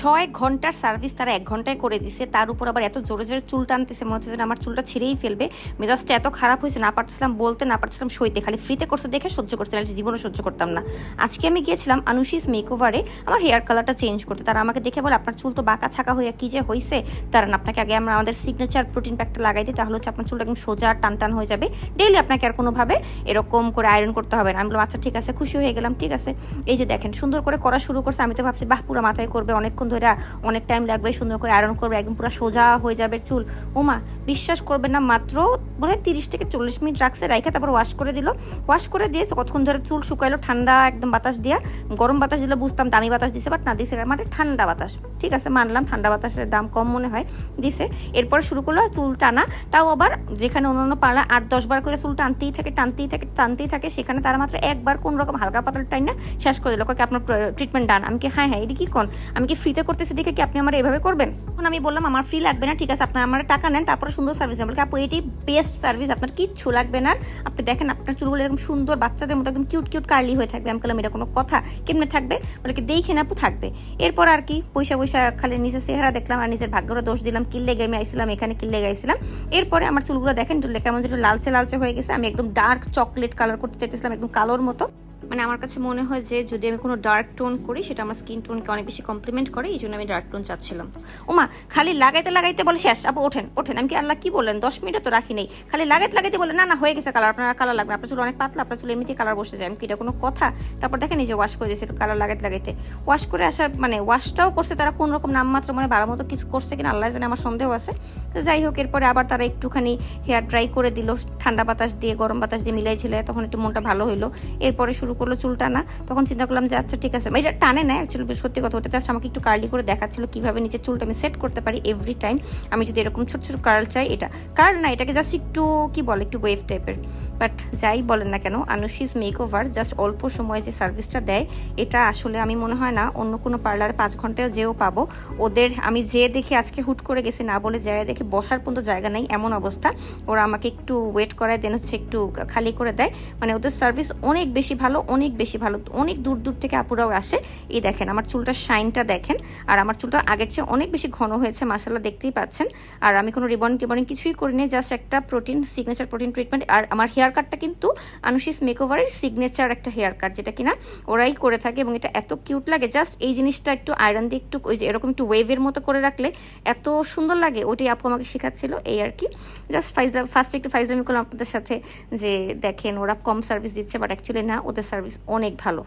ছয় ঘণ্টার সার্ভিস তারা এক ঘন্টায় করে দিছে। তার উপর আবার এত জোরে জোরে চুল টানতেছে, মনে হচ্ছে যেন আমার চুলটা ছিঁড়েই ফেলবে। মেজাজটা এত খারাপ হয়েছে, না পারছিলাম বলতে, না পারছিলাম সইতে। খালি ফ্রিতে করছে দেখে সহ্য করতে নাহলে জীবনে সহ্য করতাম না। আজকে আমি গিয়েছিলাম আনুশিস মেকওভারে আমার হেয়ার কালারটা চেঞ্জ করতে। তারা আমাকে দেখে বলে, আপনার চুল তো বাঁকা ছাকা হয়ে কি যে হয়েছে তারা আপনাকে আগে আমরা আমাদের সিগনেচার প্রোটিন প্যাকটা লাগাই দিই, তাহলে হচ্ছে আপনার চুলটা একদম সোজা টান টান হয়ে যাবে। ডেইলি আপনাকে আর কোনোভাবে এরকম করে আয়রন করতে হবে না। আমি বললাম আচ্ছা ঠিক আছে, খুশি হয়ে গেলাম, ঠিক আছে। এই যে দেখেন, সুন্দর করে করা শুরু করছে। আমি তো ভাবছি, বাহ, পুরো মাথায় করবে, অনেকক্ষণ ধরে অনেক টাইম লাগবে, সুন্দর করে আয়রন করবে, একদম পুরো সোজা হয়ে যাবে চুল। ওমা বিশ্বাস করবে না, মাত্র মনে হয় তিরিশ থেকে চল্লিশ মিনিট রাখছে, রাইখে তারপর ওয়াশ করে দিল। ওয়াশ করে দিয়ে কতক্ষণ ধরে চুল শুকাইলো, ঠান্ডা একদম বাতাস দিয়া। গরম বাতাস দিলে বুঝতাম দামি বাতাস দিছে বাট না দিছে মানে ঠান্ডা বাতাস। ঠিক আছে, মানলাম ঠান্ডা বাতাসের দাম কম মনে হয়, দিছে। এরপর শুরু করল চুল টানা। তাও আবার যেখানে অন্যান্য পাড়া আট, দশ বার করে চুল টানতেই থাকে টানতেই থাকে টানতেই থাকে, সেখানে তারা মাত্র একবার কোন রকম হালকা পাতলা টাইম না শেষ করে দিল। কি, আপনার ট্রিটমেন্ট ডান আমি কি হ্যাঁ হ্যাঁ এটি কি কোন? আমি কি ফ্রিতে করতেছি দেখে কি আপনি আমার এভাবে করবেন? তখন আমি বললাম, আমার ফ্রি লাগবে না, ঠিক আছে, আপনার আমার টাকা নেন, তারপরে সুন্দর সার্ভিস বলকে আপু এটি বেস্ট সার্ভিস আপনার কিচ্ছু লাগবে না। আপনি দেখেন, আপনার চুলগুলো এরকম সুন্দর, বাচ্চাদের মতো একদম কিউট কিউট কার্লি হয়ে থাকবে। আমি বললাম, এটা কোনো কথা? কেমনে থাকবে? বলে কি দেখে না আপু, থাকবে। এরপর আর কি, পয়সা পয়সা খালি নিজের চেহারা দেখলাম আর নিজের ভাগ্যের দোষ দিলাম। কিল্লে গেমে আইছিলাম, এখানে কিল্লে গাইছিলাম এরপরে আমার চুলগুলো দেখেন, কেমন যেটা লালচে লালচে হয়ে গেছে। আমি একদম ডার্ক চকলেট কালার করতে চাইতেছিলাম, একদম কালোর মতো। মানে আমার কাছে মনে হয় যে যদি আমি কোনো ডার্ক টোন করি, সেটা আমার স্কিন টোনকে অনেক বেশি কমপ্লিমেন্ট করে, এই জন্য আমি ডার্ক টোন চাচ্ছিলাম। ওমা, খালি লাগাইতে লাগাইতে বলে শেষ। আপু, ওঠেন ওঠেন। আমি কি আল্লাহ কি বললেন? দশ মিনিটে তো রাখি নেই। খালি লাগাইতে লাগাইতে বলে, না না, হয়ে গেছে কালার আপনার কালার লাগবে আপনার চুল অনেক পাতলা, আপনার চুল এমনিতেই কালার বসে যায়। আমি কি এটা কোনো কথা? তারপর দেখেন যে ওয়াশ করে দিয়েছে কালার লাগাইতে লাগাইতে। ওয়াশ করে আসার মানে ওয়াশটাও করছে, তারা কোন রকম নামমাত্র মানে বাড়ার মতো কিছু করছে কিনা, আল্লাহ জানে আমার সন্দেহ আছে। তো যাই হোক, এরপরে আবার তারা একটুখানি হেয়ার ড্রাই করে দিল, ঠান্ডা বাতাস দিয়ে, গরম বাতাস দিয়ে মিলাই মিলাইছিল, তখন একটু মনটা ভালো হইল। এরপরে শুরু করল চুল টানা তখন চিন্তা করলাম যে আচ্ছা ঠিক আছে। এটা টানে না অ্যাকচুয়ালি সত্যি কথা, ওটা জাস্ট আমাকে একটু কার্লি করে দেখাচ্ছিল কীভাবে নিচে চুলটা আমি সেট করতে পারি এভরি টাইম আমি যদি এরকম ছোট ছোট কার্ল চাই, এটা কার্ল না, এটাকে জাস্ট একটু, কি বলে, একটু ওয়েভ টাইপের বাট যাই বলেন না কেন আনুশিস মেক ওভার জাস্ট অল্প সময়ে যে সার্ভিসটা দেয়, এটা আসলে আমি মনে হয় না অন্য কোনো পার্লারে পাঁচ ঘন্টায় যেও পাবো। ওদের, আমি যে দেখে আজকে হুট করে গেছি না বলে জায়গায় দেখে বসার পর্যন্ত জায়গা নেই, এমন অবস্থা। ওরা আমাকে একটু ওয়েট করায়, দেন হচ্ছে একটু খালি করে দেয়। মানে ওদের সার্ভিস অনেক বেশি ভালো অনেক বেশি ভালো, অনেক দূর দূর থেকে আপুরাও আসে। এই দেখেন, আমার চুলটা শাইনটা দেখেন। আর আমার চুলটা আগের চেয়ে অনেক বেশি ঘন হয়েছে মাসাল্লাহ দেখতেই পাচ্ছেন। আর আমি কোনো রিবন টিবনিং কিছুই করিনি জাস্ট একটা প্রোটিন সিগনেচার প্রোটিন ট্রিটমেন্ট আর আমার হেয়ার কাটটা কিন্তু আনুশিস মেকওভারের সিগনেচার একটা হেয়ার কাট যেটা কিনা ওরাই করে থাকে এবং এটা এত কিউট লাগে। জাস্ট এই জিনিসটা একটু আয়রন দিয়ে একটু ওই যে এরকম একটু ওয়েভের মতো করে রাখলে এত সুন্দর লাগে। ওইটাই আপু আমাকে শেখাচ্ছিল, এই আর কি। জাস্ট ফাইজলা ফার্স্ট একটু ফাইজলামি করলাম আপনাদের সাথে যে দেখেন, ওরা কম সার্ভিস দিচ্ছে বাট অ্যাকচুয়ালি না, ওদের সার্ভিস অনেক ভালো।